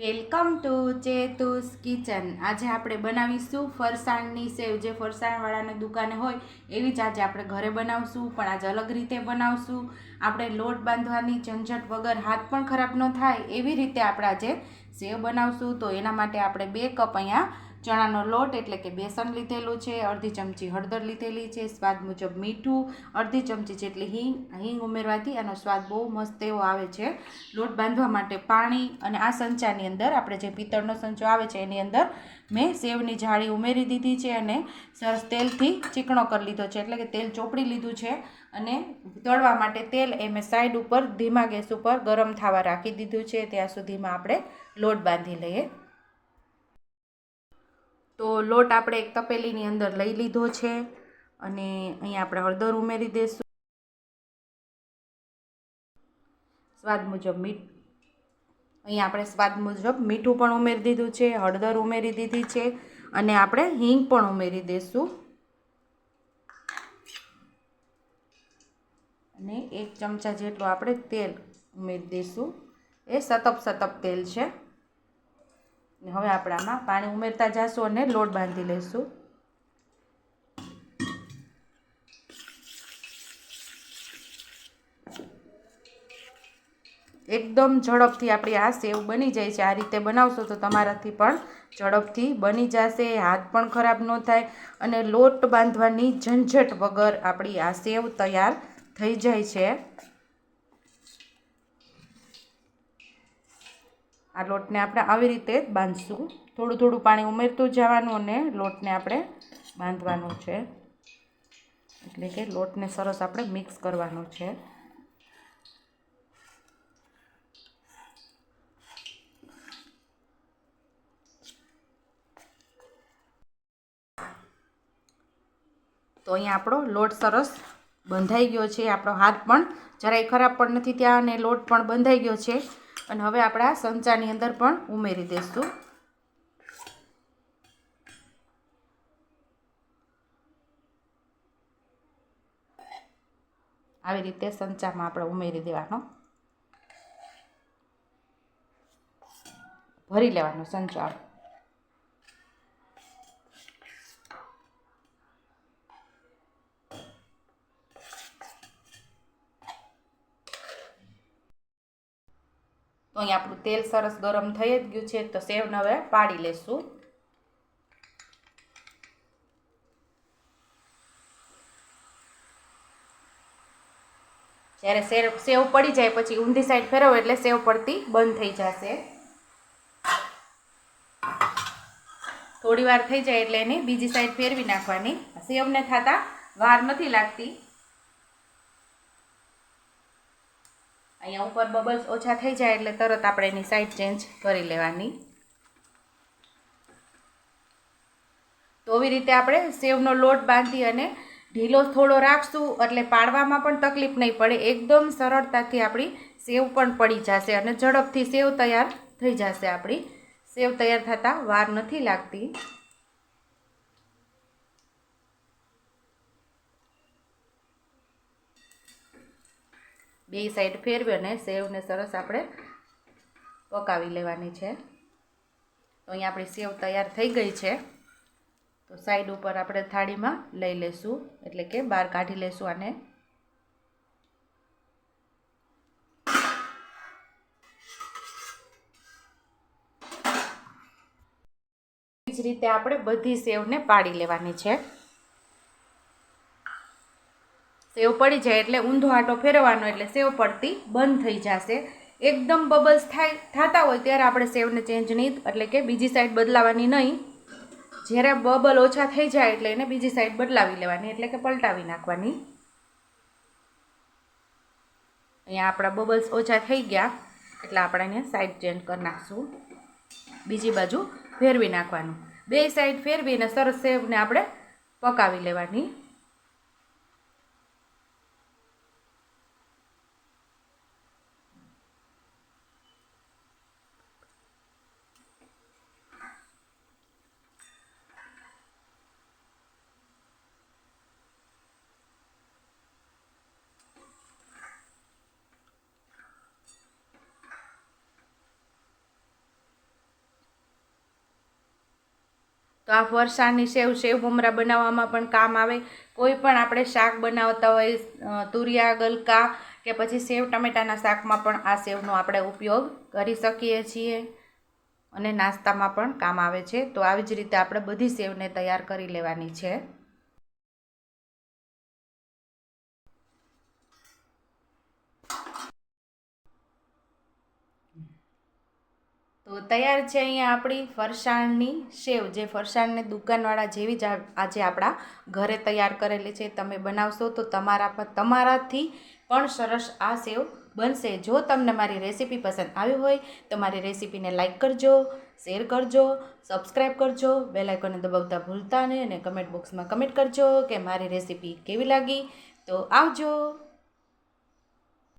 Welcome to ચેતુસ kitchen. આજે આપણે બનાવીશું ફરસાણની સેવ. જે ફરસાણવાળાની દુકાને હોય એવી જ આજે આપણે ઘરે બનાવશું, પણ આજે અલગ રીતે બનાવશું. આપણે લોટ બાંધવાની ઝંઝટ વગર હાથ પણ ખરાબ ન થાય એવી રીતે આપણે આજે સેવ બનાવશું. તો એના માટે આપણે બે કપ અહીંયા ચણાનો લોટ એટલે કે બેસન લીધેલું છે, અડધી ચમચી હળદર લીધેલી છે, સ્વાદ મુજબ મીઠું, અડધી ચમચી જેટલી હિંગ હિંગ ઉમેરવાથી આનો સ્વાદ બહુ મસ્ત એવો આવે છે. લોટ બાંધવા માટે પાણી અને આ સંચાની અંદર આપણે જે પિત્તળનો સંચો આવે છે એની અંદર મેં સેવની જાળી ઉમેરી દીધી છે અને સરસ તેલથી ચીકણો કરી લીધો છે. એટલે કે તેલ ચોપડી લીધું છે અને તળવા માટે તેલ એ મેં સાઈડ ઉપર ધીમા ગેસ ઉપર ગરમ થવા રાખી દીધું છે. ત્યાં સુધીમાં આપણે લોટ બાંધી લઈએ. તો લોટ આપણે એક તપેલીની અંદર લઈ લીધો છે અને અહીંયા આપણે હળદર ઉમેરી દઈશું સ્વાદ મુજબ મીઠ અહીંયા આપણે સ્વાદ મુજબ મીઠું પણ ઉમેરી દીધું છે, હળદર ઉમેરી દીધી છે અને આપણે હિંગ પણ ઉમેરી દઈશું અને એક ચમચા જેટલું આપણે તેલ ઉમેરી દઈશું એ સતપ સતપ તેલ છે. ને હવે આપણે આમાં પાણી ઉમેરતા જઈશું અને લોટ બાંધી લઈશું એકદમ ઝડપથી આપણી આ સેવ બની જાય છે. આ રીતે બનાવશો તો તમારાથી પણ ઝડપથી બની જશે, હાથ પણ ખરાબ ન થાય અને લોટ બાંધવાની ઝંઝટ વગર આપણી આ સેવ તૈયાર થઈ જાય છે. આ લોટને આપણે આવી રીતે બાંધશું. થોડું થોડું પાણી ઉમેરતું જવાનું અને લોટને આપણે બાંધવાનું છે. એટલે કે લોટને સરસ આપણે મિક્સ કરવાનો છે. તો અહીંયા આપણો લોટ સરસ બંધાઈ ગયો છે. આપણો હાથ પણ જરાય ખરાબ પણ નથી ત્યાં અને લોટ પણ બંધાઈ ગયો છે. અને હવે આપણે સંચાની અંદર પણ ઉમેરી દઈશું આવી રીતે સંચામાં આપણે ઉમેરી દેવાનો. ભરી લેવાનો સંચો અહીં આપણું તેલ સરસ ગરમ થઈ જ ગયું છે, તો સેવને હવે પાડી લેશું. જ્યારે સેવ સેવ પડી જાય પછી ઊંધી સાઈડ ફેરવો એટલે સેવ પડતી બંધ થઈ જશે. થોડી વાર થઈ જાય એટલે એની બીજી સાઈડ ફેરવી નાખવાની. સેવને થતાં વાર નથી લાગતી. અહીંયા ઉપર બબલ્સ ઓછા થઈ જાય એટલે તરત આપણે એની સાઈડ ચેન્જ કરી લેવાની. તો આવી રીતે આપણે સેવનો લોટ બાંધી અને ઢીલો થોડો રાખશું એટલે પાડવામાં પણ તકલીફ નહીં પડે. એકદમ સરળતાથી આપણી સેવ પણ પડી જશે અને ઝડપથી સેવ તૈયાર થઈ જશે આપણી. સેવ તૈયાર થતાં વાર નથી લાગતી. બે સાઈડ ફેરવી અને સેવને સરસ આપણે પકાવી લેવાની છે. તો અહીંયા આપણી સેવ તૈયાર થઈ ગઈ છે. તો સાઈડ ઉપર આપણે થાળીમાં લઈ લેશું, એટલે કે બહાર કાઢી લેશું આને. જ રીતે આપણે બધી સેવને પાડી લેવાની છે. સેવ પડી જાય એટલે ઊંધો આટો ફેરવવાનો એટલે સેવ પડતી બંધ થઈ જશે. એકદમ બબલ્સ થાય, થતા હોય ત્યારે આપણે સેવને ચેન્જ નહીં, એટલે કે બીજી સાઈડ બદલાવાની નહીં. જ્યારે બબલ ઓછા થઈ જાય એટલે એને બીજી સાઈડ બદલાવી લેવાની, એટલે કે પલટાવી નાખવાની. અહીંયા આપણા બબલ્સ ઓછા થઈ ગયા, એટલે આપણે એને સાઈડ ચેન્જ કરી નાખશું. બીજી બાજુ ફેરવી નાખવાનું. બે સાઈડ ફેરવીને સરસ સેવને આપણે પકાવી લેવાની. તો આ ફરસાણની સેવ સેવ ભમરા બનાવવામાં પણ કામ આવે. કોઈ પણ આપણે શાક બનાવતા હોય તુરિયા, ગલકા કે પછી સેવ ટમેટાના શાકમાં પણ આ સેવનો આપણે ઉપયોગ કરી શકીએ છીએ અને નાસ્તામાં પણ કામ આવે છે. તો આવી જ રીતે આપણે બધી સેવને તૈયાર કરી લેવાની છે. તો તૈયાર છે અહીંયા આપણી ફરસાણની સેવ, જે ફરસાણને દુકાનવાળા જેવી જ આજે આપણા ઘરે તૈયાર કરેલી છે. તમે બનાવશો તો તમારા તમારાથી પણ સરસ આ સેવ બનશે. જો તમને મારી રેસીપી પસંદ આવી હોય તો મારી રેસીપીને લાઇક કરજો, શેર કરજો સબસ્ક્રાઈબ કરજો બેલાઇકોને દબાવતા ભૂલતા નહીં અને કમેન્ટ બોક્સમાં કમેન્ટ કરજો કે મારી રેસીપી કેવી લાગી. તો આવજો.